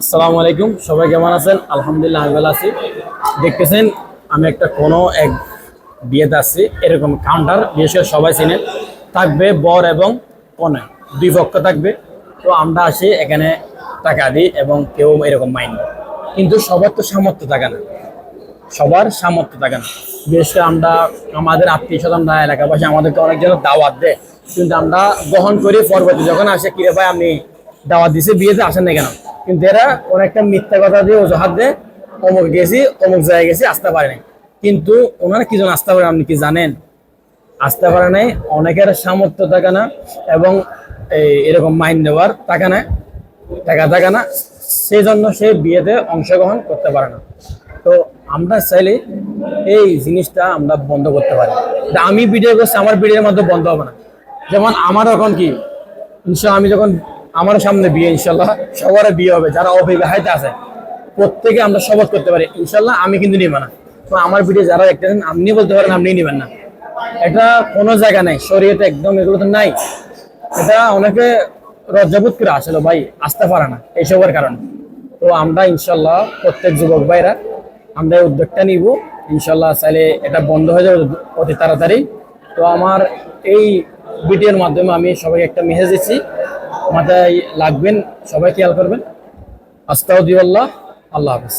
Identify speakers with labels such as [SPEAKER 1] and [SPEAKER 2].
[SPEAKER 1] আসসালামু আলাইকুম, সবাই কেমন আছেন? আলহামদুলিল্লাহ আমি ভালো আছি। দেখতেছেন, আমি একটা কোনো এক বিয়েতে আসছি এরকম কাউন্টার বিশেষ সবাই চিনে। থাকবে বর এবং কনে দুই পক্ষ থাকবে। তো আমরা আসি এখানে টাকা দিই এবং কেউ এরকম মাইন্ড কিন্তু সবার তো সামর্থ্য থাকে না। সবার সামর্থ্য থাকে না। বিশেষ করে আমরা, আমাদের আত্মীয় স্বজনরা এলাকাবাসী আমাদেরকে অনেক অনেকজন দাওয়াত দেয়। কিন্তু আমরা গ্রহণ করি পরবর্তী যখন আসে, কিরে ভাই, আপনি দাওয়াত দিছে, বিয়েতে আসেন না কেন? কিন্তু এরা অনেকটা মিথ্যা কথা দিয়ে অজুহাত দেয় অমুক গেছি, অমুক জায়গায় গেছি, আসতে পারে নাই। কিন্তু ওনারা কি আসতে পারে আপনি কি জানেন? আসতে পারে নাই, অনেকের সামর্থ্য থাকে না এবং এই এরকম মাইন্ড দেওয়ার থাকে না, টাকা থাকে না সেই জন্য সে বিয়েতে অংশগ্রহণ করতে পারে না। তো আমরা চাইলে এই জিনিসটা আমরা বন্ধ করতে পারি। আমি ভিডিও করছি, আমার ভিডিওর মধ্যে বন্ধ হবে না। যেমন আমার এখন কি ইনশাল্লাহ আমি যখন আমারও সামনে বিয়ে, ইনশাল্লাহ সবার বিয়ে হবে, যারা অবিবাহিত আছে। প্রত্যেকে আমরা শপথ করতে পারি, ইনশাল্লাহ আমি কিন্তু নিব না। তো আমার ভিডিও যারা দেখতেছেন আপনি বলতে পারেন আপনি নেবেন না। এটা কোনো জায়গা নাই, শরীয়তে একদম এগুলো তো নাই। এটা অনেকে লজ্জাবোধ করে আসলে ভাই, আসতে পারে না, এইসবের কারণে। তো আমরা, ইনশাল্লাহ, প্রত্যেক যুবক ভাইরা আমরা এই উদ্যোগটা নিব। ইনশাল্লাহ চাইলে এটা বন্ধ হয়ে যাবে অতি তাড়াতাড়ি। তো আমার এই ভিডিওর মাধ্যমে আমি সবাইকে একটা মেসেজ দিচ্ছি মাথায় লাগবেন সবাই খেয়াল করবেন। আস্তাউদ্দিউল্লাহ আল্লাহ হাফিজ।